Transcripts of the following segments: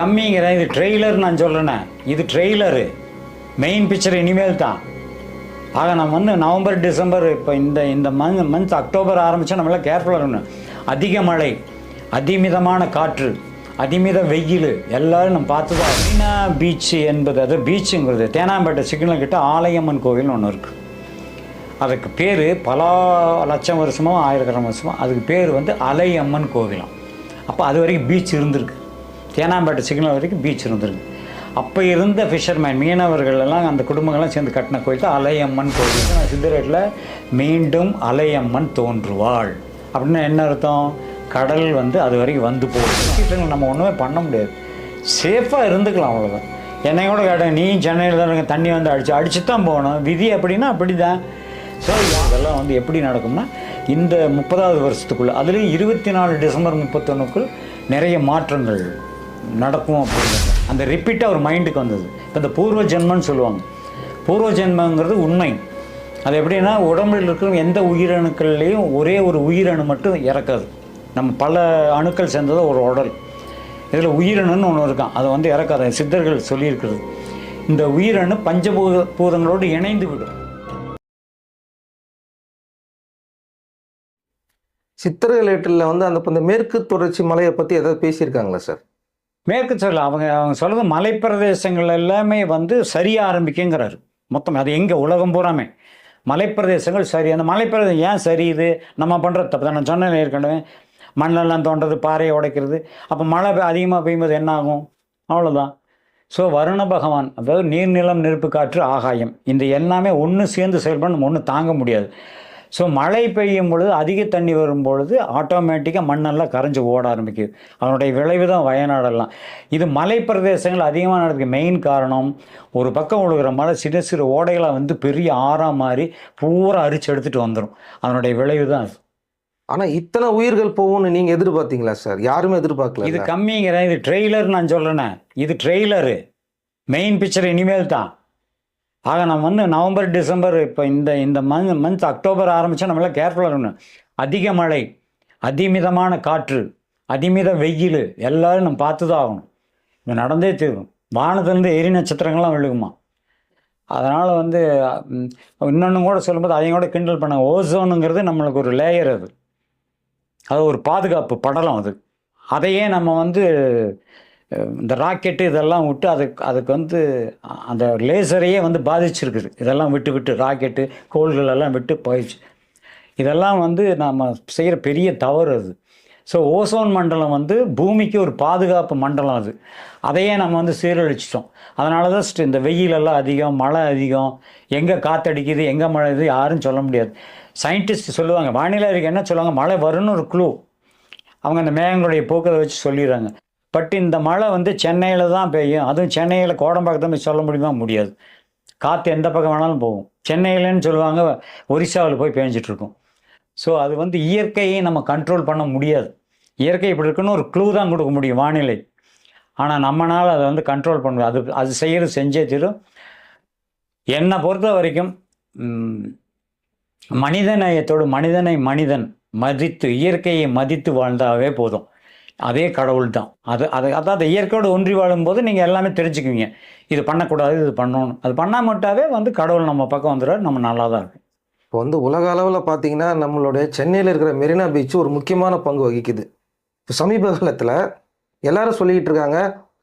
கம்மிங்கிற இது ட்ரெய்லர் நான் சொல்கிறேனே இது ட்ரெய்லரு மெயின் பிக்சர் இனிமேல் தான். ஆக நம்ம வந்து நவம்பர் டிசம்பர் இப்போ இந்த இந்த மந்த் மந்த் அக்டோபர் ஆரம்பித்தா நம்மளாம் கேர்ஃபுல்லாக இருக்கணும். அதிக மழை அதிமிதமான காற்று அதிமித வெயில் எல்லாரும் நம்ம பார்த்து தான் பீச்சு பீச் என்பது அது பீச்சுங்கிறது தேனாம்பேட்டை சிக்னல் கிட்ட ஆலயம்மன் கோவில்னு ஒன்று இருக்குது அதுக்கு பேர் பல லட்சம் வருஷமோ ஆயிரக்கரம் வருஷமோ அதுக்கு பேர் வந்து அலையம்மன் கோவிலம். அப்போ அது வரைக்கும் பீச் இருந்திருக்கு. தேனாம்பேட்டை சிக்னல் வரைக்கும் பீச் இருந்திருக்கு. அப்போ இருந்த ஃபிஷர்மேன் மீனவர்கள் எல்லாம் அந்த குடும்பங்கள்லாம் சேர்ந்து கட்டின கோயில் தான் அலையம்மன் கோயில். சிந்தரேட்டில் மீண்டும் அலையம்மன் தோன்றுவாள். அப்படின்னு என்ன அர்த்தம்? கடல் வந்து அது வரைக்கும் வந்து போகுது. நம்ம ஒன்றுமே பண்ண முடியாது. சேஃபாக இருந்துக்கலாம் அவ்வளோதான் என்னை கூட கேட்டேன் நீ சென்னையில் தான் தண்ணி வந்து அடிச்சு அடிச்சு தான் போகணும். விதி அப்படின்னா அப்படி தான் ஸோ இதெல்லாம் வந்து எப்படி நடக்கும்னா இந்த முப்பதாவது வருஷத்துக்குள்ளே அதுலேயும் இருபத்தி நாலு டிசம்பர் முப்பத்தொன்னுக்குள் நிறைய மாற்றங்கள் நடக்கும் அப்படிங்கிறது அந்த ரிப்பீட்டாக ஒரு மைண்டுக்கு வந்தது. இப்போ இந்த பூர்வ ஜென்மன்னு சொல்லுவாங்க. பூர்வ ஜென்மங்கிறது உண்மை. அது எப்படின்னா உடம்புல இருக்கிற எந்த உயிரணுக்கள்லேயும் ஒரே ஒரு உயிரணு மட்டும் இறக்காது. நம்ம பல அணுக்கள் சேர்ந்தது ஒரு உடல். இதில் உயிரணுன்னு ஒன்று இருக்கான் அதை வந்து இறக்காத. சித்தர்கள் சொல்லியிருக்கிறது. இந்த உயிரணு பஞ்சபூத பூதங்களோடு இணைந்து விடும். சித்திரலேட்டில் வந்து அந்த இந்த மேற்கு தொடர்ச்சி மலையை பற்றி எதாவது பேசியிருக்காங்களா சார்? மேற்கு சொல்ல அவங்க அவங்க சொல்கிறது மலைப்பிரதேசங்கள் எல்லாமே வந்து சரிய ஆரம்பிக்குங்கிறாரு. மொத்தம் அது எங்கே உலகம் பூராமே. மலைப்பிரதேசங்கள் சரி. அந்த மலைப்பிரதேசம் ஏன் சரியுது? நம்ம பண்ணுற தப்பு தான். நான் சொன்னேன் ஏற்கனவே. மண்ணெல்லாம் தோண்டுறது பாறையை உடைக்கிறது. அப்போ மழை அதிகமாக பெய்யும்போது என்ன ஆகும்? அவ்வளோதான் ஸோ வருண பகவான் அதாவது நீர் நிலம் நெருப்பு காற்று ஆகாயம் இந்த எல்லாமே ஒன்று சேர்ந்து செயல்பட நம்ம ஒன்று தாங்க முடியாது. ஸோ மழை பெய்யும் பொழுது அதிக தண்ணி வரும் பொழுது ஆட்டோமேட்டிக்காக மண்ணெல்லாம் கரைஞ்சு ஓட ஆரம்பிக்குது. அதனுடைய விளைவு தான் வயநாடெல்லாம் இது மலை பிரதேசங்கள் அதிகமாக நடக்கிறதுக்கு மெயின் காரணம். ஒரு பக்கம் விழுகிற மழை சின்ன சிறு ஓடைகளாக வந்து பெரிய ஆறா மாதிரி பூரா அரிச்சு எடுத்துகிட்டு வந்துடும் அதனுடைய விளைவு தான் அது. ஆனால் இத்தனை உயிர்கள் போகும்னு நீங்கள் எதிர்பார்த்தீங்களா சார்? யாருமே எதிர்பார்க்கல இது கம்மிங்கிற இது ட்ரெய்லர் நான் சொல்கிறேனே இது ட்ரெய்லரு மெயின் பிக்சர் இனிமேல் தான். ஆக நம்ம வந்து நவம்பர் டிசம்பர் இப்போ இந்த இந்த மந்த் மந்த் அக்டோபர் ஆரம்பித்தா நம்மளாம் கேர்ஃபுல்லாக இருக்கணும். அதிக மழை அதிமிதமான காற்று அதிமித வெயில் எல்லோரும் நம்ம பார்த்து தான் ஆகணும். இது நடந்தே தீரும். வானத்துலேருந்து எரி நட்சத்திரங்கள்லாம் விழுகுமா? அதனால் வந்து இன்னொன்று கூட சொல்லும்போது அதையும் கூட கிண்டல் பண்ணாங்க. ஓசோனுங்கிறது நம்மளுக்கு ஒரு லேயர் அது. அது ஒரு பாதுகாப்பு படலம் அது. அதையே நம்ம வந்து இந்த ராக்கெட்டு இதெல்லாம் விட்டு அதுக்கு அதுக்கு வந்து அந்த லேசரையே வந்து பாதிச்சிருக்குது. இதெல்லாம் விட்டு விட்டு ராக்கெட்டு கோள்கள் எல்லாம் விட்டு போயிடுச்சு. இதெல்லாம் வந்து நாம் செய்கிற பெரிய தவறு அது. ஸோ ஓசோன் மண்டலம் வந்து பூமிக்கு ஒரு பாதுகாப்பு மண்டலம் அது. அதையே நம்ம வந்து சீரழிச்சிட்டோம். அதனால தான் ஸ்ட்- இந்த வெயிலெல்லாம் அதிகம் மழை அதிகம். எங்கே காற்றடிக்குது எங்கே மழை இது யாரும் சொல்ல முடியாது. சயின்டிஸ்ட் சொல்லுவாங்க வானிலை அறிக்கை என்ன சொல்லுவாங்க? மழை வரும்னு ஒரு குழு அவங்க அந்த மேகங்களுடைய போக்கத்தை வச்சு சொல்லிடுறாங்க. பட் இந்த மழை வந்து சென்னையில் தான் பெய்யும். அதுவும் சென்னையில் கோடம்பாக்கத்தை போய் சொல்ல முடியுமா? முடியாது. காற்று எந்த பக்கம் வேணாலும் போகும். சென்னையிலன்னு சொல்லுவாங்க ஒரிசாவில் போய் பேஞ்சிட்ருக்கும் ஸோ அது வந்து இயற்கையை நம்ம கண்ட்ரோல் பண்ண முடியாது. இயற்கை இப்படி இருக்குன்னு ஒரு க்ளூ தான் கொடுக்க முடியும் வானிலை. ஆனால் நம்மளால் அதை வந்து கண்ட்ரோல் பண்ண அது அது செய்கிறது செஞ்சே தீரும். என்னை பொறுத்த வரைக்கும் மனிதநேயத்தோடு மனிதனை மனிதன் மதித்து இயற்கையை மதித்து வாழ்ந்தாவே போதும். அதே கடவுள் தான் அது அது அதாவது இயற்கையோடு ஒன்றி வாழும்போது நீங்கள் எல்லாமே தெரிஞ்சுக்குவீங்க. இது பண்ணக்கூடாது இது பண்ணணும். அது பண்ணாமட்டாவே வந்து கடவுள் நம்ம பக்கம் வந்துடுவார் நம்ம நல்லா தான் இருக்கும். இப்போ வந்து உலக அளவில் பார்த்தீங்கன்னா நம்மளுடைய சென்னையில் இருக்கிற மெரினா பீச் ஒரு முக்கியமான பங்கு வகிக்குது. இப்போ சமீப காலத்தில் எல்லாரும் சொல்லிக்கிட்டு இருக்காங்க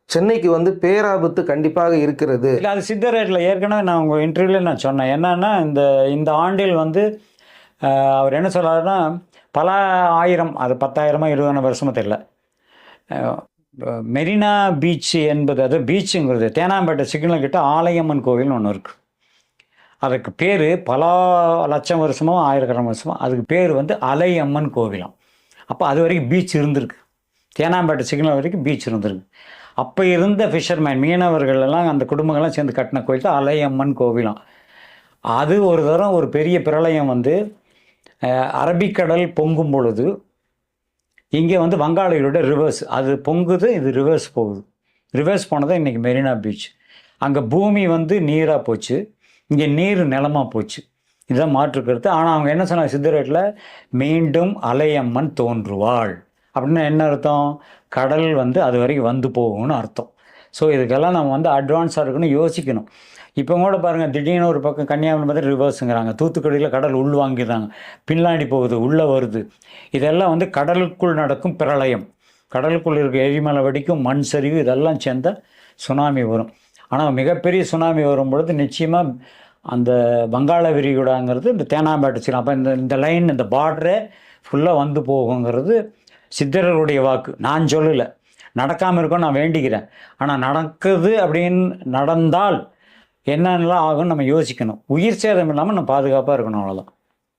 சென்னைக்கு வந்து பேராபத்து கண்டிப்பாக இருக்கிறது. இல்லை அது சித்தரேட்டில் ஏற்கனவே நான் உங்கள் இன்டர்வியூவில் நான் சொன்னேன். என்னன்னா இந்த இந்த ஆண்டில் வந்து அவர் என்ன சொல்றாருன்னா பல ஆயிரம் அது பத்தாயிரமா இருபதாயிரம் வருஷமா தெரியல. மெரினா பீச் என்பது அது பீச்சுங்கிறது தேனாம்பேட்டை சிக்னல் கிட்ட ஆலயம்மன் கோவில்னு ஒன்று இருக்குது அதுக்கு பேர் பல லட்சம் வருஷமோ ஆயிரக்கணம் வருஷமோ அதுக்கு பேர் வந்து அலையம்மன் கோவிலம். அப்போ அது வரைக்கும் பீச் இருந்திருக்கு. தேனாம்பேட்டை சிக்னல் வரைக்கும் பீச் இருந்திருக்கு. அப்போ இருந்த ஃபிஷர்மேன் மீனவர்கள் எல்லாம் அந்த குடும்பங்கள்லாம் சேர்ந்து கட்டின கோயில் தான் அலையம்மன் கோவிலம். அது ஒரு தரம் ஒரு பெரிய பிரளயம் வந்து அரபிக்கடல் பொங்கும் பொழுது இங்கே வந்து வங்காளிகளோட ரிவர்ஸ் அது பொங்குது இது ரிவர்ஸ் போகுது. ரிவர்ஸ் போனதான் இன்றைக்கி மெரினா பீச். அங்கே பூமி வந்து நீராக போச்சு. இங்கே நீர் நிலமாக போச்சு. இதுதான் மாற்று கருத்து. ஆனால் அவங்க என்ன சொன்னாங்க? சித்தரேட்டில் மீண்டும் அலையம்மன் தோன்றுவாள். அப்படின்னா என்ன அர்த்தம்? கடல் வந்து அது வரைக்கும் வந்து போகும்னு அர்த்தம். ஸோ இதுக்கெல்லாம் நம்ம வந்து அட்வான்ஸாக இருக்கணும் யோசிக்கணும். இப்போ கூட பாருங்கள் திடீர்னு ஒரு பக்கம் கன்னியாகுமரி மாதிரி ரிவர்ஸுங்கிறாங்க தூத்துக்குடியில் கடல் உள் வாங்கிடுறாங்க பின்னாடி போகுது உள்ளே வருது. இதெல்லாம் வந்து கடலுக்குள் நடக்கும் பிரளயம். கடலுக்குள் இருக்க எரிமலை வெடிக்கும் மண் சரிவு இதெல்லாம் சேர்ந்த சுனாமி வரும். ஆனால் மிகப்பெரிய சுனாமி வரும் பொழுது நிச்சயமாக அந்த வங்காள விரிகுடாங்கிறது இந்த தேனாம்பேட்டை சீரம் அப்போ இந்த இந்த லைன் இந்த பார்டரே ஃபுல்லாக வந்து போகுங்கிறது சித்தர்களுடைய வாக்கு. நான் சொல்லலை. நடக்காமல் இருக்கும் நான் வேண்டிக்கிறேன். ஆனால் நடக்குது அப்படின்னு நடந்தால் என்னென்னலாம் ஆகும்னு நம்ம யோசிக்கணும். உயிர் சேதம் இல்லாமல் நம்ம பாதுகாப்பாக இருக்கணும் அவ்வளோதான்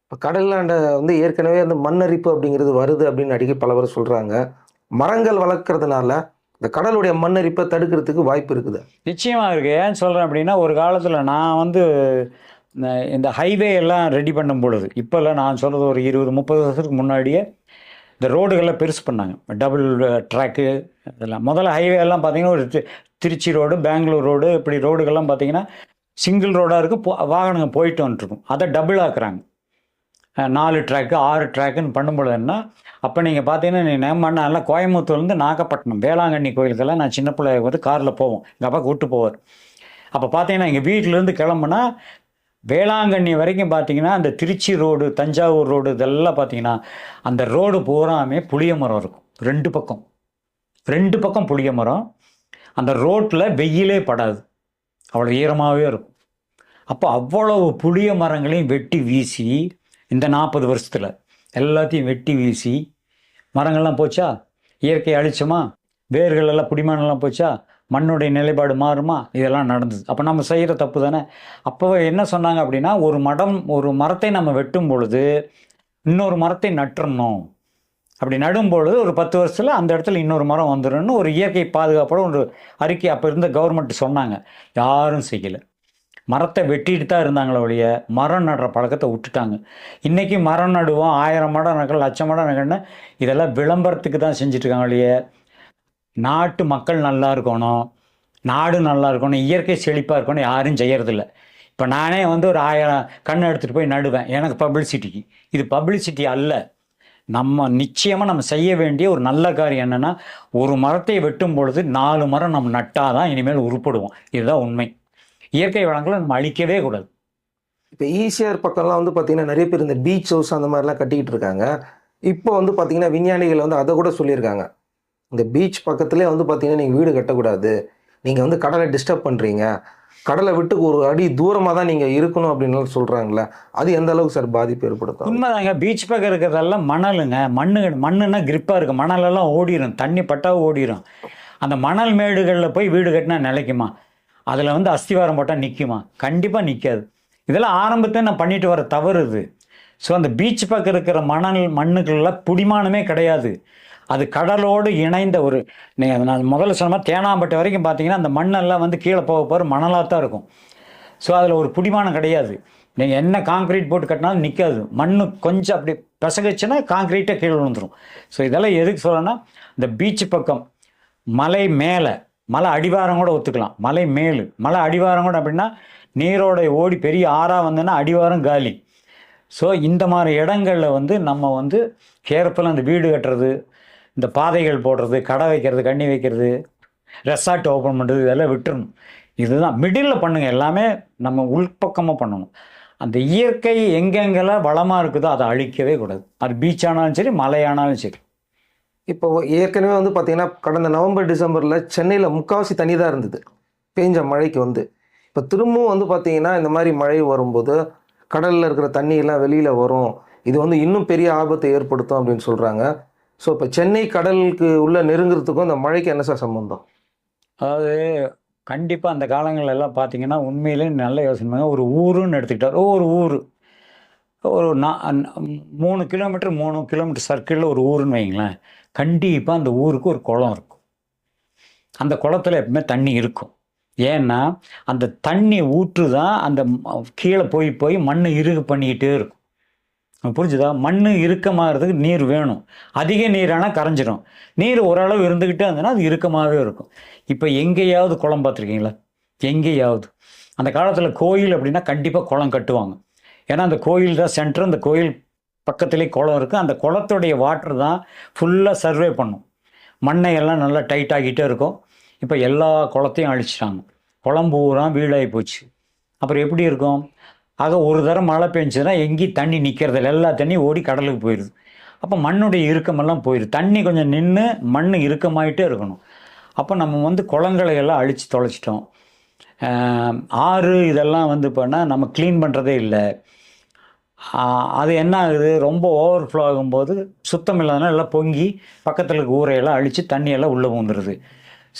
இப்போ கடல்லாண்ட வந்து ஏற்கனவே அந்த மண்ணரிப்பு அப்படிங்கிறது வருது அப்படின்னு அடிக்கடி பல பேர் சொல்கிறாங்க மரங்கள் வளர்க்கறதுனால இந்த கடலுடைய மண்ணரிப்பை தடுக்கிறதுக்கு வாய்ப்பு இருக்குது. நிச்சயமாக இருக்குது ஏன் சொல்கிறேன் அப்படின்னா ஒரு காலத்தில் நான் வந்து இந்த- ஹைவே எல்லாம் ரெடி பண்ணும் பொழுது இப்போல்லாம் நான் சொல்கிறது ஒரு இருபது முப்பது வருஷத்துக்கு முன்னாடியே இந்த ரோடுகள்லாம் பெருசு பண்ணாங்க. டபுள் ட்ராக்கு இதெல்லாம். முதல்ல ஹைவே எல்லாம் பார்த்தீங்கன்னா ஒரு திருச்சி ரோடு பெங்களூர் ரோடு இப்படி ரோடுகள்லாம் பார்த்தீங்கன்னா சிங்கிள் ரோடாக இருக்கும் போ வாகனங்கள் போயிட்டு வந்துட்டுருக்கும். அதை டபுள் ஆக்குறாங்க. நாலு ட்ராக்கு ஆறு ட்ராக்குன்னு பண்ணும்பொழுது என்ன அப்போ நீங்கள் பார்த்தீங்கன்னா நீ நேமண்ணா கோயம்புத்தூர்லேருந்து நாகப்பட்டினம் வேளாங்கண்ணி கோயிலுக்கெல்லாம் நான் சின்ன பிள்ளை வந்து காரில் போவோம். எங்கள் அப்பா கூப்பிட்டு போவார். அப்போ பார்த்தீங்கன்னா எங்கள் வீட்டிலேருந்து கிளம்புனா வேளாங்கண்ணி வரைக்கும் பார்த்தீங்கன்னா அந்த திருச்சி ரோடு தஞ்சாவூர் ரோடு இதெல்லாம் பார்த்தீங்கன்னா அந்த ரோடு பூராமே புளிய மரம் இருக்கும். ரெண்டு பக்கம். ரெண்டு பக்கம் புளிய மரம். அந்த ரோட்டில் வெயிலே படாது. அவ்வளோ ஈரமாகவே இருக்கும். அப்போ அவ்வளவு புளிய மரங்களையும் வெட்டி வீசி இந்த நாற்பது வருஷத்தில் எல்லாத்தையும் வெட்டி வீசி மரங்கள்லாம் போச்சா? இயற்கை அழிச்சோமா? வேர்கள் எல்லாம் புடிமானெல்லாம் போச்சா? மண்ணுடைய நிலைப்பாடு மாறுமா? இதெல்லாம் நடந்தது. அப்போ நம்ம செய்கிற தப்பு தானே? அப்போ என்ன சொன்னாங்க அப்படின்னா ஒரு மடம் ஒரு மரத்தை நம்ம வெட்டும் பொழுது இன்னொரு மரத்தை நட்டுறணும். அப்படி நடும்பொழுது ஒரு பத்து வருஷத்தில் அந்த இடத்துல இன்னொரு மரம் வந்துடும்னு ஒரு இயற்கை பாதுகாப்போட ஒரு அறிக்கை அப்போ இருந்த கவர்மெண்ட் சொன்னாங்க. யாரும் செய்யலை. மரத்தை வெட்டிட்டு தான் இருந்தாங்களே ஒழிய மரம் நடுற பழக்கத்தை விட்டுட்டாங்க. இன்றைக்கி மரம் நடுவோம் ஆயிரம் மடம் நகல் லட்சம் மடம் நகல்னு இதெல்லாம் விளம்பரத்துக்கு தான் செஞ்சுட்டு இருக்காங்க ஒழிய. நாட்டு மக்கள் நல்லா இருக்கணும் நாடு நல்லா இருக்கணும் இயற்கை செழிப்பாக இருக்கணும் யாரும் செய்யறதில்ல. இப்போ நானே வந்து ஒரு ஆயிரம் கண்ணை எடுத்துகிட்டு போய் நடுவேன். எனக்கு பப்ளிசிட்டிக்கு இது பப்ளிசிட்டி அல்ல. நம்ம நிச்சயமாக நம்ம செய்ய வேண்டிய ஒரு நல்ல காரியம் என்னென்னா ஒரு மரத்தை வெட்டும் பொழுது நாலு மரம் நம்ம நட்டால் தான் இனிமேல் உருப்படுவோம். இதுதான் உண்மை. இயற்கை வளங்களை நம்ம அழிக்கவே கூடாது. இப்போ ஈசிஆர் பக்கம்லாம் வந்து பார்த்தீங்கன்னா நிறைய பேர் இந்த பீச் ஹவுஸ் அந்த மாதிரிலாம் கட்டிக்கிட்டு இருக்காங்க. இப்போ வந்து பார்த்தீங்கன்னா விஞ்ஞானிகள் வந்து அதை கூட சொல்லியிருக்காங்க. இந்த பீச் பக்கத்துலேயே வந்து பார்த்தீங்கன்னா நீங்கள் வீடு கட்டக்கூடாது. நீங்கள் வந்து கடலை டிஸ்டர்ப் பண்ணுறீங்க கடலை விட்டு ஒரு அடி தூரமாக தான் நீங்கள் இருக்கணும் அப்படின்னு சொல்கிறாங்களே அது எந்த அளவுக்கு சார் பாதிப்பு ஏற்படுத்தும்? உண்மைதாங்க பீச் பக்கம் இருக்கிறதெல்லாம் மணலுங்க. மண்ணு மண்ணுன்னா கிரிப்பாக இருக்குது மணலெல்லாம் ஓடிடும் தண்ணி பட்டா ஓடிடும் அந்த மணல் மேடுகளில் போய் வீடு கட்டினா நிலைக்குமா? அதில் வந்து அஸ்திவாரம் போட்டால் நிற்குமா கண்டிப்பாக நிற்காது இதெல்லாம் ஆரம்பத்தை நான் பண்ணிட்டு வர தவறு இது. ஸோ அந்த பீச் பக்கம் இருக்கிற மணல் மண்ணுக்கெல்லாம் புடிமானமே கிடையாது. அது கடலோடு இணைந்த ஒரு நீங்கள் நான் முதல்ல சொன்ன மாதிரி தேனாம்பட்டு வரைக்கும் பார்த்தீங்கன்னா அந்த மண்ணெல்லாம் வந்து கீழே போக போகிற மணலாக தான் இருக்கும். ஸோ அதில் ஒரு பிடிமானம் கிடையாது. நீங்கள் என்ன காங்கிரீட் போட்டு கட்டினாலும் நிற்காது மண்ணு கொஞ்சம் அப்படி பிசகச்சுன்னா காங்கிரீட்டே கீழே விழுந்துடும் ஸோ இதெல்லாம் எதுக்கு சொல்லணும்னா இந்த பீச் பக்கம் மலை மேலே மலை அடிவாரம் கூட ஒத்துக்கலாம். மலை மேலு மலை அடிவாரம் கூட அப்படின்னா நீரோட ஓடி பெரிய ஆறாக வந்ததுன்னா அடிவாரம் காலி. ஸோ இந்த மாதிரி இடங்களில் வந்து நம்ம வந்து கேர்ஃபுல்லாக அந்த வீடு கட்டுறது இந்த பாதைகள் போடுறது கடை வைக்கிறது கண்ணி வைக்கிறது ரெசார்ட் ஓப்பன் பண்ணுறது இதெல்லாம் விட்டுறணும். இதுதான் மிடில் பண்ணுங்கள் எல்லாமே நம்ம உள்பக்கமாக பண்ணணும். அந்த இயற்கை எங்கெங்கெல்லாம் வளமாக இருக்குதோ அதை அழிக்கவே கூடாது. அது பீச் ஆனாலும் சரி மலையானாலும் சரி. இப்போ ஏற்கனவே வந்து பார்த்தீங்கன்னா கடந்த நவம்பர் டிசம்பரில் சென்னையில் முக்காவாசி தண்ணி தான் இருந்தது. பெஞ்ச மழைக்கு வந்து. இப்போ திரும்பவும் வந்து பார்த்தீங்கன்னா இந்த மாதிரி மழை வரும்போது கடலில் இருக்கிற தண்ணியெல்லாம் வெளியில் வரும். இது வந்து இன்னும் பெரிய ஆபத்தை ஏற்படுத்தும் அப்படின்னு சொல்கிறாங்க ஸோ இப்போ சென்னை கடலுக்கு உள்ள நெருங்குறதுக்கும் இந்த மழைக்கு என்ன சார் சம்பந்தம்? அதாவது கண்டிப்பாக அந்த காலங்கள் எல்லாம் பார்த்தீங்கன்னா உண்மையிலே நல்ல யோசனை ஒரு ஊருன்னு எடுத்துக்கிட்டார். ஒரு ஊர். ஒரு நா மூணு கிலோமீட்டர் மூணு கிலோமீட்டர் சர்க்கிளில் ஒரு ஊருன்னு வைங்களேன். கண்டிப்பாக அந்த ஊருக்கு ஒரு குளம் இருக்கும். அந்த குளத்தில் எப்பவுமே தண்ணி இருக்கும். ஏன்னா அந்த தண்ணி ஊற்று தான் அந்த கீழே போய் போய் மண்ணை இறுகு பண்ணிக்கிட்டே இருக்கும். புரிஞ்சுதா? மண் இறுக்கமாகிறதுக்கு நீர் வேணும். அதிக நீரானால் கரைஞ்சிடும் நீர் ஓரளவு இருந்துக்கிட்டே இருந்ததுன்னா அது இறுக்கமாகவே இருக்கும். இப்போ எங்கேயாவது குளம் பார்த்துருக்கீங்களா? எங்கேயாவது. அந்த காலத்தில் கோயில் அப்படின்னா கண்டிப்பாக குளம் கட்டுவாங்க. ஏன்னா அந்த கோயில் தான் சென்டர் அந்த கோயில் பக்கத்துலேயே குளம் இருக்குது அந்த குளத்துடைய வாட்டர் தான் ஃபுல்லாக சர்வே பண்ணும். மண்ணை எல்லாம் நல்லா டைட் ஆகிட்டே இருக்கும். இப்போ எல்லா குளத்தையும் அழிச்சிட்டாங்க. குளம் பூரா வீடாகி போச்சு. அப்புறம் எப்படி இருக்கும்? ஆக ஒரு தரம் மழை பெஞ்சுன்னா எங்கேயும் தண்ணி நிற்கிறதில்ல எல்லா தண்ணியும் ஓடி கடலுக்கு போயிடுது. அப்போ மண்ணுடைய இறுக்கமெல்லாம் போயிடுது. தண்ணி கொஞ்சம் நின்று மண் இறுக்கமாயிட்டே இருக்கணும். அப்போ நம்ம வந்து குளங்களை எல்லாம் அழித்து தொலைச்சிட்டோம். ஆறு இதெல்லாம் வந்து பண்ணால் நம்ம க்ளீன் பண்ணுறதே இல்லை. அது என்ன ஆகுது? ரொம்ப ஓவர்ஃப்ளோ ஆகும்போது சுத்தம் இல்லாதனால எல்லாம் பொங்கி பக்கத்தில் இருக்க ஊரையெல்லாம் அழித்து தண்ணியெல்லாம் உள்ளே வந்துடுது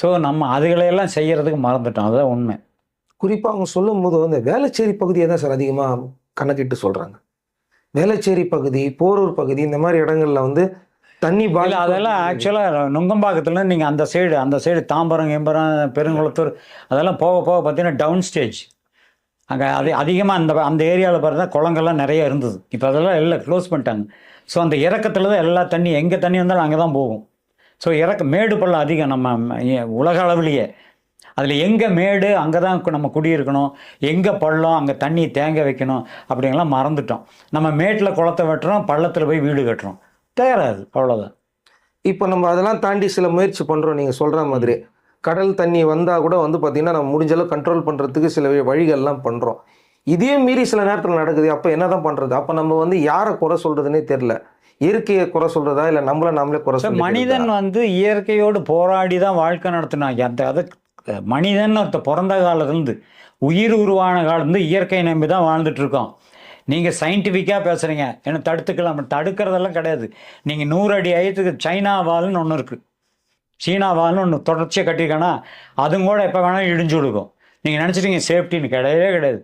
ஸோ நம்ம அதுகளையெல்லாம் செய்கிறதுக்கு மறந்துட்டோம். அதுதான் உண்மை. குறிப்பாக அவங்க சொல்லும்போது வந்து வேளச்சேரி பகுதியை தான் சார் அதிகமாக கணக்கிட்டு சொல்கிறாங்க வேளச்சேரி பகுதி போரூர் பகுதி இந்த மாதிரி இடங்கள்ல வந்து தண்ணி பாதிப்பு அதெல்லாம் ஆக்சுவலாக நுங்கம்பாக்கத்துல நீங்கள் அந்த சைடு அந்த சைடு தாம்பரம் கீம்பரம் பெருங்குளத்தூர் அதெல்லாம் போக போக பார்த்தீங்கன்னா டவுன் ஸ்டேஜ் அங்கே அது அதிகமாக அந்த அந்த ஏரியாவில் பார்த்தா குளங்கள்லாம் நிறைய இருந்தது. இப்போ அதெல்லாம் எல்லாம் க்ளோஸ் பண்ணிட்டாங்க. ஸோ அந்த இறக்கத்தில் தான் எல்லா தண்ணி எங்கே தண்ணி வந்தாலும் அங்கே தான் போகும். ஸோ இறக்க மேடு பள்ளம் அதிகம் நம்ம உலக அளவுலேயே. அதில் எங்கே மேடு அங்கே தான் நம்ம குடியிருக்கணும். எங்கே பள்ளம் அங்கே தண்ணி தேங்க வைக்கணும் அப்படிங்கலாம் மறந்துட்டோம். நம்ம மேட்டில் குளத்தை வெட்டுறோம் பள்ளத்தில் போய் வீடு கட்டுறோம். தேராது அவ்வளோதான் இப்போ நம்ம அதெல்லாம் தாண்டி சில முயற்சி பண்ணுறோம் நீங்கள் சொல்கிற மாதிரி. கடல் தண்ணி வந்தால் கூட வந்து பார்த்திங்கன்னா நம்ம முடிஞ்ச அளவு கண்ட்ரோல் பண்ணுறதுக்கு சில வழி- வழிகள்லாம் பண்ணுறோம் இதையும் மீறி சில நேரத்தில் நடக்குது. அப்போ என்ன தான் பண்ணுறது அப்போ நம்ம வந்து யாரை குறை சொல்கிறதுனே தெரில இயற்கையை குறை சொல்கிறதா இல்லை நம்மள நாமளே குறை சொல்லிக்கிறதா? மனிதன் வந்து இயற்கையோடு போராடி தான் வாழ்க்கை நடத்தினாங்க அந்த அது மனிதன் ஒருத்த பிறந்த காலத்துலேருந்து உயிர் உருவான காலத்துலேருந்து இயற்கையை நம்பி தான் வாழ்ந்துட்டுருக்கோம். நீங்கள் சயின்டிஃபிக்காக பேசுகிறீங்க என்ன தடுத்துக்கலாம். தடுக்கிறதெல்லாம் கிடையாது. நீங்கள் நூறு அடி ஐயத்துக்கு சைனா வால்னு ஒன்று இருக்குது சீனா வால்னு ஒன்று தொடர்ச்சியாக கட்டியிருக்கேன்னா அதுவும் கூட எப்போ வேணாலும் இடிஞ்சு கொடுக்கும் நீங்கள் நினச்சிட்டீங்க சேஃப்டின்னு கிடையவே கிடையாது.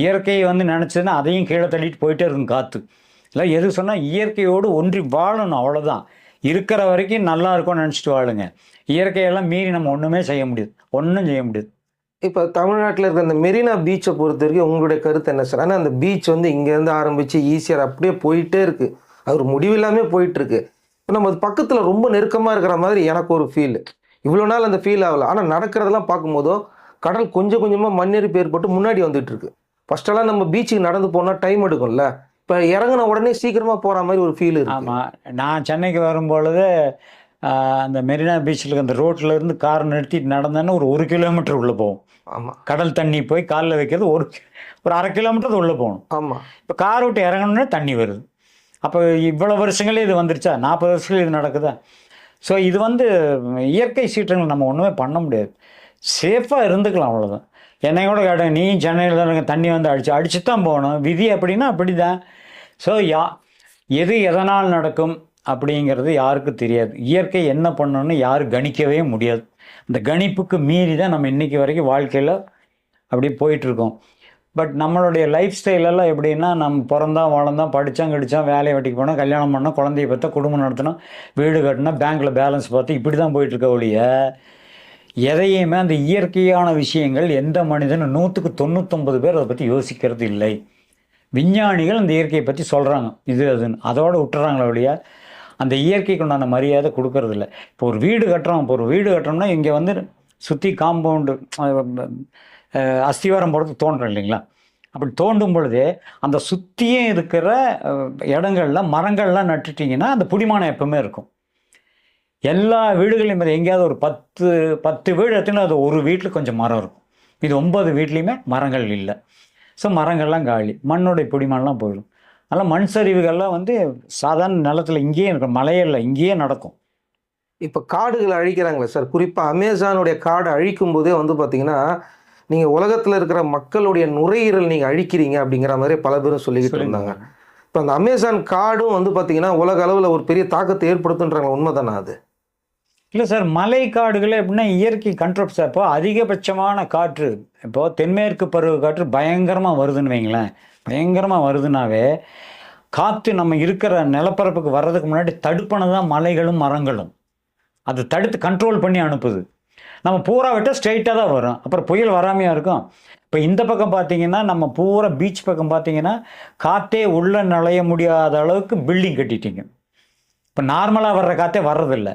இயற்கையை வந்து நினச்சதுன்னா அதையும் கீழே தள்ளிட்டு போயிட்டே இருக்கும் காற்று இல்லை எது சொன்னால் இயற்கையோடு ஒன்றி வாழணும் அவ்வளோதான் இருக்கிற வரைக்கும் நல்லா இருக்கும்னு நினச்சிட்டு வாழுங்க. இயற்கையெல்லாம் மீறி நம்ம ஒன்றுமே செய்ய முடியாது. ஒன்றும் செய்ய முடியாது. இப்போ தமிழ்நாட்டில் இருக்க அந்த மெரினா பீச்சை பொறுத்த வரைக்கும் உங்களுடைய கருத்து என்ன சார்? ஆனால் அந்த பீச் வந்து இங்கேருந்து ஆரம்பித்து ஈஸியாக அப்படியே போயிட்டே இருக்குது அது ஒரு முடிவில்லாமல் போயிட்டுருக்கு இப்போ நம்ம அது பக்கத்தில் ரொம்ப நெருக்கமாக இருக்கிற மாதிரி எனக்கு ஒரு ஃபீல் இவ்வளோ நாள் அந்த ஃபீல் ஆகலை. ஆனால் நடக்கிறதெல்லாம் பார்க்கும்போதோ கடல் கொஞ்சம் கொஞ்சமாக மண்ணெரிப்பு ஏற்பட்டு முன்னாடி வந்துட்டு இருக்கு. நம்ம பீச்சுக்கு நடந்து போனால் டைம் எடுக்கும்ல. இப்போ இறங்குன உடனே சீக்கிரமாக போகிற மாதிரி ஒரு ஃபீல் இருக்கு. ஆமாம் நான் சென்னைக்கு வரும்பொழுது அந்த மெரினா பீச்சில் அந்த ரோட்டில் இருந்து கார் நிறுத்திட்டு நடந்தேன்னா ஒரு ஒரு கிலோமீட்டர் உள்ளே போகும் ஆமாம் கடல் தண்ணி போய் காலில் வைக்கிறது ஒரு ஒரு அரை கிலோமீட்டர் உள்ளே போகணும். ஆமாம் இப்போ கார் விட்டு இறங்கணுன்னே தண்ணி வருது. அப்போ இவ்வளோ வருஷங்களே இது வந்துருச்சா? நாற்பது வருஷங்களே இது நடக்குதா? ஸோ இது வந்து இயற்கை சீற்றங்கள் நம்ம ஒன்றுமே பண்ண முடியாது. சேஃபாக இருந்துக்கலாம் அவ்வளோதான் என்னை கூட கேட்டேன் நீ சென்னையில் தான் இருக்க தண்ணி வந்து அடிச்சு அடிச்சு தான் போகணும். விதி அப்படின்னா அப்படி தான் ஸோ யா எது எதனால் நடக்கும் அப்படிங்கிறது யாருக்கும் தெரியாது. இயற்கை என்ன பண்ணணும்னு யாரும் கணிக்கவே முடியாது. இந்த கணிப்புக்கு மீறி தான் நம்ம இன்றைக்கி வரைக்கும் வாழ்க்கையில் அப்படி போயிட்டுருக்கோம். பட் நம்மளுடைய லைஃப் ஸ்டைலெல்லாம் எப்படின்னா நம்ம பிறந்தோம் வளர்ந்தோம் படித்தோம் கடித்தோம் வேலையை வெட்டிக்கு போனோம் கல்யாணம் பண்ணோம் குழந்தைய பார்த்தா குடும்பம் நடத்தினோம் வீடு கட்டினோம் பேங்க்கில் பேலன்ஸ் பார்த்து இப்படி தான் போயிட்டுருக்க ஒழிய எதையுமே அந்த இயற்கையான விஷயங்கள் எந்த மனிதனும் நூற்றுக்கு தொண்ணூத்தொம்பது பேர் அதை பற்றி யோசிக்கிறது இல்லை. விஞ்ஞானிகள் அந்த இயற்கையை பற்றி சொல்கிறாங்க இது அதுன்னு அதோடு விட்டுறாங்களே ஒழிய அந்த இயற்கைக்கு உண்டான மரியாதை கொடுக்கறதில்ல இப்போ ஒரு வீடு கட்டுறோம். இப்போ ஒரு வீடு கட்டுறோம்னா இங்கே வந்து சுற்றி காம்பவுண்டு அஸ்திவாரம் போடுறது தோன்றும் இல்லைங்களா? அப்படி தோண்டும் பொழுதே அந்த சுற்றியும் இருக்கிற அஹ், இடங்கள்ல மரங்கள்லாம் நட்டுட்டிங்கன்னா அந்த புடிமானம் எப்பவுமே இருக்கும். எல்லா வீடுகளையும் இது எங்கேயாவது ஒரு பத்து பத்து வீடு எடுத்தீங்கன்னா அது ஒரு வீட்டில் கொஞ்சம் மரம் இருக்கும். இது ஒன்பது வீட்லேயுமே மரங்கள் இல்லை. ஸோ மரங்கள்லாம் காலி. மண்ணோடைய பிடிமானலாம் போயிடும். அதனால் மண் சரிவுகள்லாம் வந்து சாதாரண நிலத்துல இங்கேயே இருக்கும் மலையில் இங்கேயே நடக்கும். இப்போ காடுகளை அழிக்கிறாங்களே சார். குறிப்பாக அமேசானுடைய காடை அழிக்கும் போதே வந்து பார்த்தீங்கன்னா நீங்கள் உலகத்தில் இருக்கிற மக்களுடைய நுரையீரல் நீங்கள் அழிக்கிறீங்க அப்படிங்கிற மாதிரி பல பேரும் சொல்லிக்கிட்டு இருந்தாங்க. இப்போ அந்த அமேசான் காடும் வந்து பார்த்தீங்கன்னா உலக அளவில் ஒரு பெரிய தாக்கத்தை ஏற்படுத்துன்றாங்க உண்மைதானா அது? இல்லை சார் மலை காடுகளே எப்படின்னா இயற்கை கண்ட்ரோல் சார் இப்போ அதிகபட்சமான காற்று இப்போது தென்மேற்கு பருவ காற்று பயங்கரமாக வருதுன்னு வைங்களேன். பயங்கரமாக வருதுனாவே காற்று நம்ம இருக்கிற நிலப்பரப்புக்கு வர்றதுக்கு முன்னாடி தடுப்பானது தான் மலைகளும் மரங்களும். அது தடுத்து கண்ட்ரோல் பண்ணி அனுப்புது. நம்ம பூரா விட்டால் ஸ்ட்ரைட்டாக தான் வரும். அப்புறம் புயல் வராமையாக இருக்கும். இப்போ இந்த பக்கம் பார்த்தீங்கன்னா நம்ம பூரா பீச் பக்கம் பார்த்தீங்கன்னா காற்றே உள்ளே நுழைய முடியாத அளவுக்கு பில்டிங் கட்டிட்டீங்க. இப்போ நார்மலாக வர்ற காற்றே வர்றதில்லை.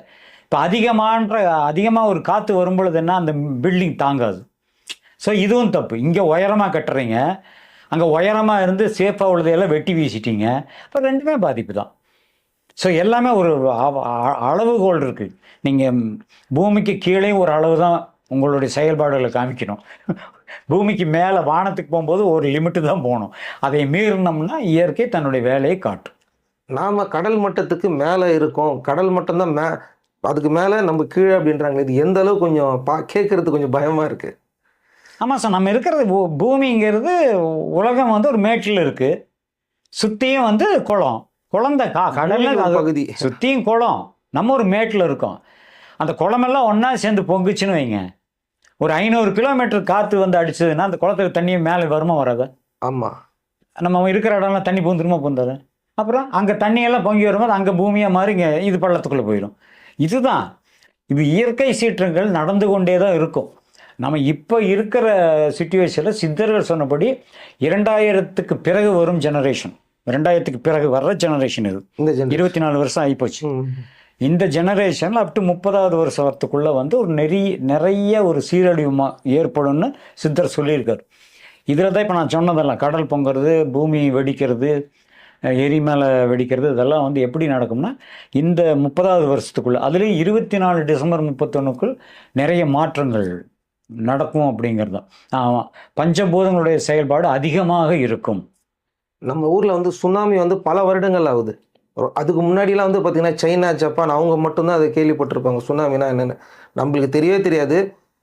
இப்போ அதிகமான அதிகமாக ஒரு காற்று வரும்பொழுது என்ன அந்த பில்டிங் தாங்காது. ஸோ இதுவும் தப்பு. இங்கே உயரமாக கட்டுறீங்க. அங்கே உயரமாக இருந்து சேஃபாக உள்ளதையெல்லாம் வெட்டி வீசிட்டீங்க. அப்போ ரெண்டுமே பாதிப்பு தான். ஸோ எல்லாமே ஒரு அ- அளவுகோல் இருக்குது நீங்கள் பூமிக்கு கீழே ஒரு அளவு தான் உங்களுடைய செயல்பாடுகளை காமிக்கணும். பூமிக்கு மேலே வானத்துக்கு போகும்போது ஒரு லிமிட்டு தான் போகணும். அதை மீறினோம்னா இயற்கை தன்னுடைய வேலையை காட்டும். நாம் கடல் மட்டத்துக்கு மேலே இருக்கோம். கடல் மட்டம்தான் மே அதுக்கு மேலே நம்ம கீழே அப்படின்றாங்க இது எந்த அளவு கொஞ்சம் பா கேட்கறது கொஞ்சம் பயமா இருக்கு. ஆமாம் சார் நம்ம இருக்கிறது பூமிங்கிறது உலகம் வந்து ஒரு மேட்டில் இருக்குது சுற்றியும் வந்து குளம். தான் கா கடல்ல பகுதி. சுற்றியும் குளம். நம்ம ஒரு மேட்டில் இருக்கோம். அந்த குளமெல்லாம் ஒன்றா சேர்ந்து பொங்குச்சுன்னு வைங்க. ஒரு ஐநூறு கிலோமீட்டர் காற்று வந்து அடிச்சதுன்னா அந்த குளத்துக்கு தண்ணி மேலே வருமா வராது? ஆமா. நம்ம இருக்கிற இடம்லாம் தண்ணி பூந்துருமா பூந்தாது? அப்புறம் அங்கே தண்ணியெல்லாம் பொங்கி வரும்போது அங்கே பூமியாக மாறி இங்கே இது பள்ளத்துக்குள்ளே போயிடும் இதுதான். இது இயற்கை சீற்றங்கள் நடந்து கொண்டே தான் இருக்கும். நம்ம இப்போ இருக்கிற சுச்சுவேஷனில் சித்தர்கள் சொன்னபடி இரண்டாயிரத்துக்கு பிறகு வரும் ஜெனரேஷன் ரெண்டாயிரத்துக்கு பிறகு வர்ற ஜெனரேஷன் இது. இருபத்தி நாலு வருஷம் ஆகிப்போச்சு. இந்த ஜெனரேஷன் அப் டு முப்பதாவது வருஷத்துக்குள்ளே வந்து ஒரு நெறிய நிறைய ஒரு சீரழிவுமா ஏற்படும்னு சித்தர் சொல்லியிருக்கார். இதில் தான் இப்போ நான் சொன்னதெல்லாம். கடல் பொங்குறது பூமி வெடிக்கிறது எரி மேலே வெடிக்கிறது இதெல்லாம் வந்து எப்படி நடக்கும்னா இந்த முப்பதாவது வருஷத்துக்குள்ளே அதுலேயும் இருபத்தி நாலு டிசம்பர் முப்பத்தொன்னுக்குள் நிறைய மாற்றங்கள் நடக்கும் அப்படிங்கிறது தான். ஆமாம் பஞ்சபூதங்களுடைய செயல்பாடு அதிகமாக இருக்கும். நம்ம ஊரில் வந்து சுனாமி வந்து பல வருடங்கள் ஆகுது. அதுக்கு முன்னாடிலாம் வந்து பார்த்தீங்கன்னா சைனா ஜப்பான் அவங்க மட்டும்தான் அதை கேள்விப்பட்டிருப்பாங்க. சுனாமினா என்னென்னு. நம்மளுக்கு தெரியவே தெரியாது.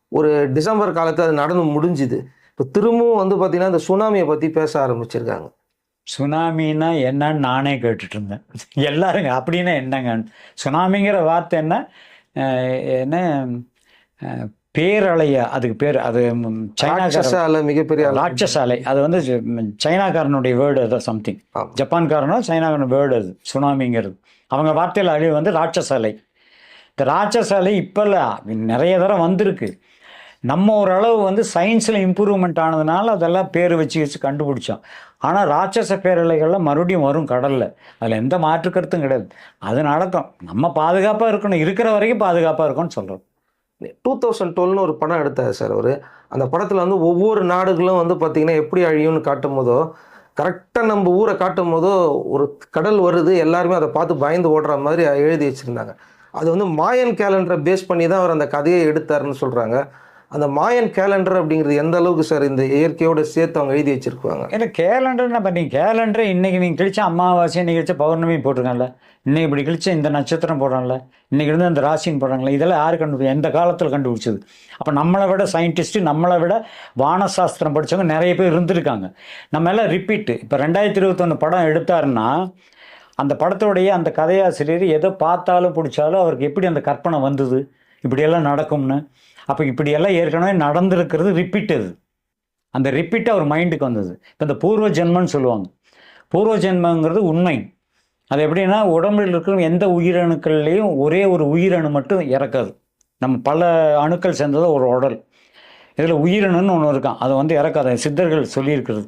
ஒரு டிசம்பர் காலத்தில் அது நடந்து முடிஞ்சுது. இப்போ திரும்பவும் வந்து பார்த்தீங்கன்னா இந்த சுனாமியை பற்றி பேச ஆரம்பிச்சிருக்காங்க. சுனாமின்னா என்னன்னு நானே கேட்டுட்டு இருந்தேன் எல்லாருங்க அப்படின்னா என்னங்க? சுனாமிங்கிற வார்த்தை என்ன? என்ன? பேரலையா? அதுக்கு பேர் அது சைனாக்கார மிகப்பெரிய. ராட்சசாலை. அது வந்து சைனாக்காரனுடைய வேர்டு அது சம்திங். ஜப்பான்காரனோ சைனாக்காரன் வேர்டு அது சுனாமிங்கிறது. அவங்க வார்த்தையில் அழிவு வந்து ராட்சசாலை. இந்த ராட்சசாலை இப்போ இல்லை நிறைய தடவை வந்திருக்கு. நம்ம ஓரளவு வந்து சயின்ஸில் இம்ப்ரூவ்மெண்ட் ஆனதுனால அதெல்லாம் பேர் வச்சு வச்சு கண்டுபிடிச்சோம். ஆனால் ராட்சச பேரலைகள்லாம் மறுபடியும் வரும் கடலில். அதில் எந்த மாற்று கருத்தும் கிடையாது. அது நடக்கும். நம்ம பாதுகாப்பாக இருக்கணும். இருக்கிற வரைக்கும் பாதுகாப்பாக இருக்கணும்னு சொல்கிறோம் டூ தௌசண்ட் டுவெல்னு ஒரு படம் எடுத்தார் சார் அவர். அந்த படத்தில் வந்து ஒவ்வொரு நாடுகளும் வந்து பார்த்தீங்கன்னா எப்படி அழியும்னு காட்டும் போதோ கரெக்டாக நம்ம ஊரை காட்டும் போதோ ஒரு கடல் வருது எல்லாருமே அதை பார்த்து பயந்து ஓடுற மாதிரி எழுதி வச்சுருந்தாங்க. அது வந்து மாயன் கேலண்டரை பேஸ் பண்ணி தான் அவர் அந்த கதையை எடுத்தாருன்னு சொல்கிறாங்க அந்த மாயன் கேலண்டர் அப்படிங்கிறது எந்த அளவுக்கு சார் இந்த இயற்கையோட சேர்த்து அவங்க எழுதி வச்சிருக்காங்க ஏன்னா கேலண்டர் என்ன நீங்கள் கேலண்டர் இன்னைக்கு நீங்கள் கிழிச்ச அமாவாசை இன்னைக்கு கிழிச்ச பௌர்ணமி போட்டிருக்காங்கல்ல இன்னைக்கு இப்படி கிழிச்ச இந்த நட்சத்திரம் போடுறாங்கல்ல. இன்னைக்கு இருந்து அந்த ராசின்னு போடுறாங்களே இதெல்லாம் யார் கண்டுபிடி எந்த காலத்தில் கண்டுபிடிச்சது? அப்போ நம்மளை விட சயின்டிஸ்ட்டு நம்மளை விட வானசாஸ்திரம் படித்தவங்க நிறைய பேர் இருந்திருக்காங்க. நம்ம எல்லாம் ரிப்பீட்டு இப்போ ரெண்டாயிரத்தி இருபத்தொன்று படம் எடுத்தாருன்னா அந்த படத்தோடைய அந்த கதையாசிரியர் எதை பார்த்தாலும் பிடிச்சாலும் அவருக்கு எப்படி அந்த கற்பனை வந்தது? இப்படியெல்லாம் நடக்கும்னு. அப்போ இப்படியெல்லாம் ஏற்கனவே நடந்திருக்கிறது ரிப்பீட் அது அந்த ரிப்பீட் அவர் மைண்டுக்கு வந்தது. இப்போ இந்த பூர்வ ஜென்மன்னு சொல்லுவாங்க. பூர்வ ஜென்மங்கிறது உண்மை. அது எப்படின்னா உடம்பில் இருக்கிற எந்த உயிரணுக்கள்லேயும் ஒரே ஒரு உயிரணு மட்டும் இறக்காது. நம்ம பல அணுக்கள் சேர்ந்தது ஒரு உடல். இதில் உயிரணுன்னு ஒன்று இருக்கான் அதை வந்து இறக்காத. சித்தர்கள் சொல்லியிருக்கிறது.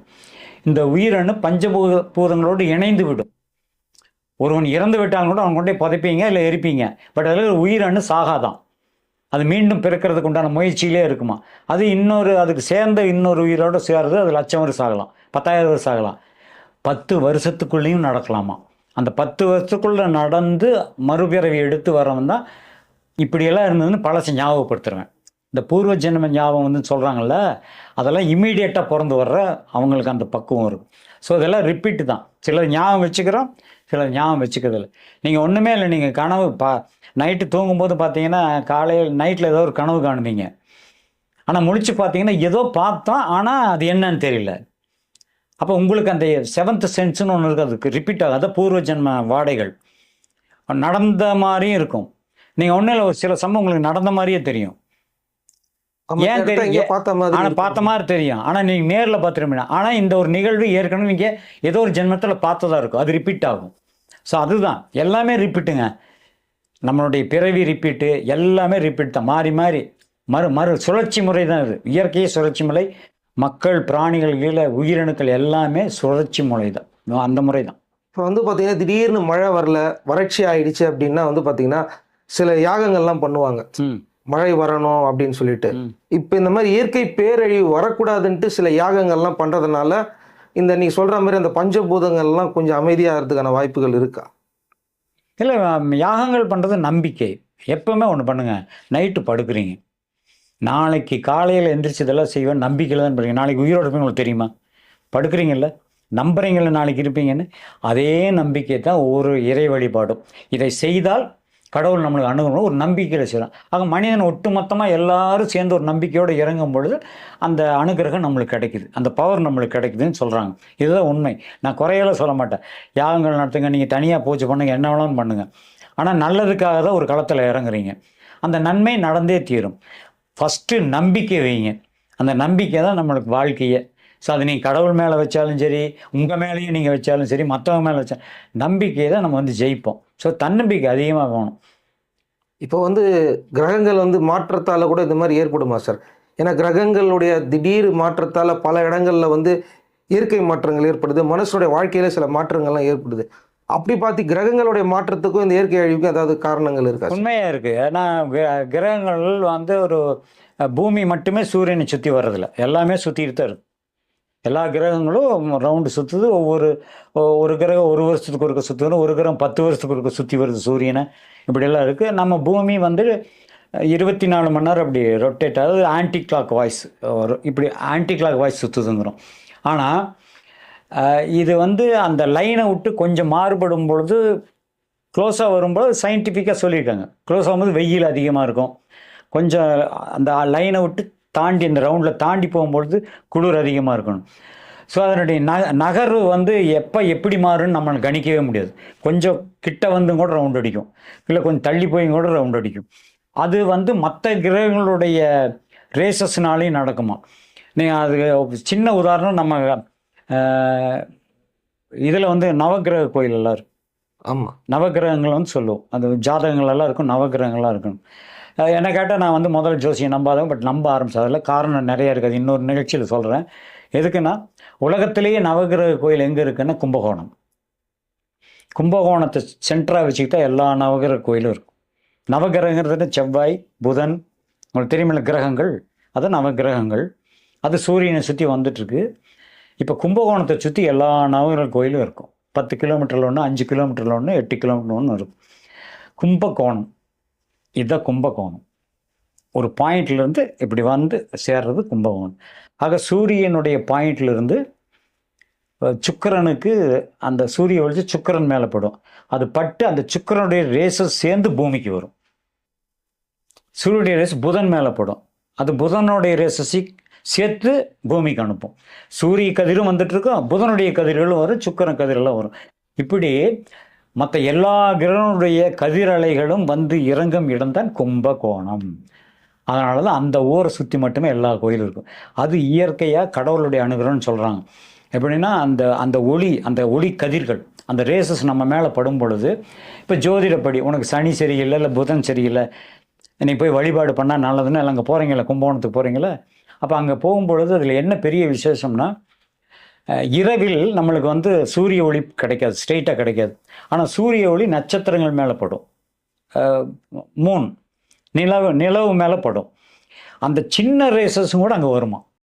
இந்த உயிரணு பஞ்சபூத பூதங்களோடு இணைந்து விடும். ஒருவன் இறந்து விட்டாலும் கூட அவன் கொண்டே புதைப்பீங்க இல்லை எரிப்பீங்க. பட் அதில் உயிரணு சாகாதான். அது மீண்டும் பிறக்கிறதுக்கு உண்டான முயற்சியிலே இருக்குமா? அது இன்னொரு அதுக்கு சேர்ந்த இன்னொரு உயிரோடு சேர்றது அது லட்சம் வருஷம் ஆகலாம். பத்தாயிரம் வருஷம் ஆகலாம். பத்து வருஷத்துக்குள்ளேயும் நடக்கலாமா? அந்த பத்து வருஷத்துக்குள்ளே நடந்து மறுபிறவி எடுத்து வரவன் தான் இப்படியெல்லாம் இருந்ததுன்னு பழசை ஞாபகப்படுத்துருவேன் இந்த பூர்வ ஜென்ம ஞாபகம் வந்து சொல்கிறாங்கல்ல அதெல்லாம் இமீடியட்டாக பிறந்து வர்ற அவங்களுக்கு அந்த பக்குவம் இருக்கும். ஸோ இதெல்லாம் ரிப்பீட்டு தான். சிலர் ஞாபகம் வச்சுக்கிறோம் சில ஞாபகம் வச்சுக்கிறதில்ல நீங்கள் ஒன்றுமே இல்லை நீங்கள் கனவு பா நைட்டு தூங்கும்போது பார்த்தீங்கன்னா காலையில் நைட்டில் ஏதோ ஒரு கனவு காணுவீங்க. ஆனால் முழிச்சு பார்த்தீங்கன்னா ஏதோ பார்த்தோம் ஆனால் அது என்னன்னு தெரியல. அப்போ உங்களுக்கு அந்த செவன்த் சென்ஸ்னு ஒன்று இருக்குது அதுக்கு ரிப்பீட் ஆகாத. பூர்வ ஜென்ம வாடைகள். நடந்த மாதிரியும் இருக்கும். நீங்கள் ஒன்றும் இல்லை ஒரு சில சம்பவம் உங்களுக்கு நடந்த மாதிரியே தெரியும். ஏன் தெரியும்? எங்கேயோ பார்த்த மாதிரி ஆனால். பார்த்த மாதிரி தெரியும். ஆனால் நீங்கள் நேரில் பார்த்துருப்பீங்க. ஆனால் இந்த ஒரு நிகழ்வு ஏற்கனவே நீங்கள் ஏதோ ஒரு ஜென்மத்தில் பார்த்ததா இருக்கும். அது ரிப்பீட் ஆகும். ஸோ அதுதான். எல்லாமே ரிப்பீட்டுங்க நம்மளுடைய பிறவி ரிப்பீட்டு எல்லாமே ரிப்பீட் தான். மாறி மாறி மறு மறு சுழற்சி முறை தான் இது. இயற்கையே சுழற்சி முறை மக்கள் பிராணிகள் கீழே உயிரணுக்கள் எல்லாமே சுழற்சி முறை தான். அந்த முறை தான். இப்போ வந்து பார்த்தீங்கன்னா திடீர்னு மழை வரல வறட்சி ஆயிடுச்சு அப்படின்னா வந்து பார்த்தீங்கன்னா சில யாகங்கள்லாம் பண்ணுவாங்க. மழை வரணும் அப்படின்னு சொல்லிட்டு. இப்போ இந்த மாதிரி இயற்கை பேரழிவு வரக்கூடாதுன்ட்டு சில யாகங்கள்லாம் பண்ணுறதுனால இந்த நீ சொல்ற மாதிரி அந்த பஞ்சபூதங்கள்லாம் கொஞ்சம் அமைதியாகிறதுக்கான வாய்ப்புகள் இருக்கா? இல்லை யாகங்கள் பண்ணுறது நம்பிக்கை. எப்பவுமே ஒன்று பண்ணுங்க. நைட்டு படுக்கிறீங்க. நாளைக்கு காலையில் எந்திரிச்சு இதெல்லாம் செய்வேன். நம்பிக்கையில் தான் பண்ணுறீங்க நாளைக்கு உயிரோட இருப்பீங்க உங்களுக்கு தெரியுமா? படுக்கிறீங்கல்ல? நம்புறீங்கல்ல நாளைக்கு இருப்பீங்கன்னு? அதே நம்பிக்கை தான் ஒவ்வொரு இறை வழிபாடும். இதை செய்தால் கடவுள் நம்மளுக்கு அணுகணும் ஒரு நம்பிக்கையில் செய்யலாம். ஆக மனிதன் ஒட்டுமொத்தமாக எல்லாரும் சேர்ந்து ஒரு நம்பிக்கையோடு இறங்கும் பொழுது அந்த அனுகிரகம் நம்மளுக்கு கிடைக்குது. அந்த பவர் நம்மளுக்கு கிடைக்குதுன்னு சொல்கிறாங்க இதுதான் உண்மை. நான் குறையெல்லாம் சொல்ல மாட்டேன். யாகங்கள் நடத்துங்க நீங்கள் தனியாக பூஜை பண்ணுங்க என்ன வேணாலும் பண்ணுங்கள் ஆனால் நல்லதுக்காக தான் ஒரு களத்தில் இறங்குறீங்க. அந்த நன்மை நடந்தே தீரும். ஃபஸ்ட்டு நம்பிக்கை வைங்க. அந்த நம்பிக்கை தான் நம்மளுக்கு வாழ்க்கையை ஸோ அது நீங்கள் கடவுள் மேலே வச்சாலும் சரி உங்கள் மேலேயும் நீங்கள் வச்சாலும் சரி மற்றவங்க மேலே வச்சா நம்பிக்கையை தான் நம்ம வந்து ஜெயிப்போம். ஸோ தன்னம்பிக்கை அதிகமாக வேணும். இப்போ வந்து கிரகங்கள் வந்து மாற்றத்தால் கூட இந்த மாதிரி ஏற்படுமா சார் ஏன்னா கிரகங்களுடைய திடீர் மாற்றத்தால் பல இடங்களில் வந்து இயற்கை மாற்றங்கள் ஏற்படுது மனுஷனுடைய வாழ்க்கையில சில மாற்றங்கள்லாம் ஏற்படுது. அப்படி பார்த்து கிரகங்களுடைய மாற்றத்துக்கும் இந்த இயற்கை அழிவுக்கும் ஏதாவது காரணங்கள் இருக்கா? உண்மையாக இருக்குது ஏன்னா கிர- கிரகங்கள் வந்து ஒரு பூமி மட்டுமே சூரியனை சுற்றி வர்றதில்ல. எல்லாமே சுற்றிட்டு தான் இருக்கு. எல்லா கிரகங்களும் ரவுண்டு சுற்றுது ஒவ்வொரு ஒரு கிரகம் ஒரு வருஷத்துக்கு ஒருக்க சுற்றுது ஒரு கிரகம் பத்து வருஷத்துக்கு ஒருக்க சுற்றி வருது சூரியனை. இப்படியெல்லாம் இருக்குது நம்ம பூமி வந்து இருபத்தி நாலு மணி நேரம் அப்படி ரொட்டேட் அதாவது ஆன்டி கிளாக் வாய்ஸ் வரும். இப்படி ஆன்டி கிளாக் வாய்ஸ் சுற்றுதுங்கிறோம் ஆனால் இது வந்து அந்த லைனை விட்டு கொஞ்சம் மாறுபடும் பொழுது க்ளோஸாக வரும்போது சயின்டிஃபிக்காக சொல்லியிருக்காங்க. க்ளோஸ் ஆகும்போது வெயில் அதிகமாக இருக்கும். கொஞ்சம் அந்த லைனை விட்டு தாண்டி அந்த ரவுண்டில் தாண்டி போகும்பொழுது குளிர் அதிகமாக இருக்கணும். ஸோ அதனுடைய ந நகர்வு வந்து எப்போ எப்படி மாறுன்னு நம்ம கணிக்கவே முடியாது. கொஞ்சம் கிட்ட வந்தும் கூட ரவுண்ட் அடிக்கும். இல்லை கொஞ்சம் தள்ளி போய் கூட ரவுண்ட் அடிக்கும். அது வந்து மற்ற கிரகங்களுடைய ரேசஸ்னாலையும் நடக்குமா? நீங்கள் அது சின்ன உதாரணம் நம்ம இதில் வந்து நவக்கிரக கோயில் எல்லாம் இருக்கு. ஆமா. நவக்கிரகங்கள் வந்து சொல்லுவோம். அது ஜாதகங்கள் எல்லாம் இருக்கும் நவக்கிரகங்களாக இருக்கும் அஹ் என்னை கேட்டால் நான் வந்து முதல் ஜோசியை நம்பாதவங்க பட் நம்ப ஆரம்பிச்சதில் காரணம் நிறையா இருக்குது. இன்னொரு நிகழ்ச்சியில் சொல்கிறேன் எதுக்குன்னா உலகத்திலேயே நவகிரக கோயில் எங்கே இருக்குன்னா கும்பகோணம். கும்பகோணத்தை சென்டராக வச்சுக்கிட்டா எல்லா நவகிரக கோயிலும் இருக்கும். நவகிரகங்கிறது செவ்வாய் புதன் உங்களுக்கு தெரியுமில்ல கிரகங்கள். அது நவகிரகங்கள். அது சூரியனை சுற்றி வந்துட்டுருக்கு. இப்போ கும்பகோணத்தை சுற்றி எல்லா நவகிரக கோயிலும் இருக்கும். பத்து கிலோமீட்டரில் ஒன்று அஞ்சு கிலோமீட்டரில் ஒன்று எட்டு கிலோமீட்டர் ஒன்று இருக்கும். கும்பகோணம். இதுதான் கும்பகோணம். ஒரு பாயிண்ட்லேருந்து இப்படி வந்து சேர்றது கும்பகோணம். ஆக சூரியனுடைய பாயிண்ட்லேருந்து சுக்கிரனுக்கு அந்த சூரிய ஒளிச்சு சுக்கிரன் மேலே படும். அது பட்டு அந்த சுக்கிரனுடைய ரேஸை சேர்ந்து பூமிக்கு வரும். சூரியனுடைய ரேஸ் புதன் மேலே படும். அது புதனுடைய ரேசஸை சேர்த்து பூமிக்கு அனுப்பும். சூரிய கதிரும் வந்துட்டு இருக்கும் புதனுடைய கதிர்களும் வரும் சுக்கிரன் கதிரெல்லாம் வரும். இப்படி மற்ற எல்லா கிரகனுடைய கதிரலைகளும் வந்து இறங்கும் இடம்தான் கும்பகோணம். அதனால தான் அந்த ஊரை சுற்றி மட்டுமே எல்லா கோயிலும் இருக்கும். அது இயற்கையாக கடவுளுடைய அனுகிரகம்னு சொல்கிறாங்க எப்படின்னா அந்த அந்த ஒளி அந்த ஒளி கதிர்கள் அந்த ரேசஸ் நம்ம மேலே படும் பொழுது இப்போ ஜோதிடப்படி உனக்கு சனி சரியில்லை இல்லை புதன் சரியில்லை நீ போய் வழிபாடு பண்ணால் நல்லதுன்னு இல்லை அங்கே போகிறீங்களா கும்பகோணத்துக்கு போகிறீங்களா அப்போ அங்கே போகும்பொழுது அதில் என்ன பெரிய விசேஷம்னா இரவில் நம்மளுக்கு வந்து சூரிய ஒளி கிடைக்காது ஸ்ட்ரெயிட்டாக கிடைக்காது. ஆனால் சூரிய ஒளி நட்சத்திரங்கள் மேலே படும். மூன் நிலவு நிலவு மேலே படும். அந்த சின்ன ரேசஸும் கூட அங்கே வருமா?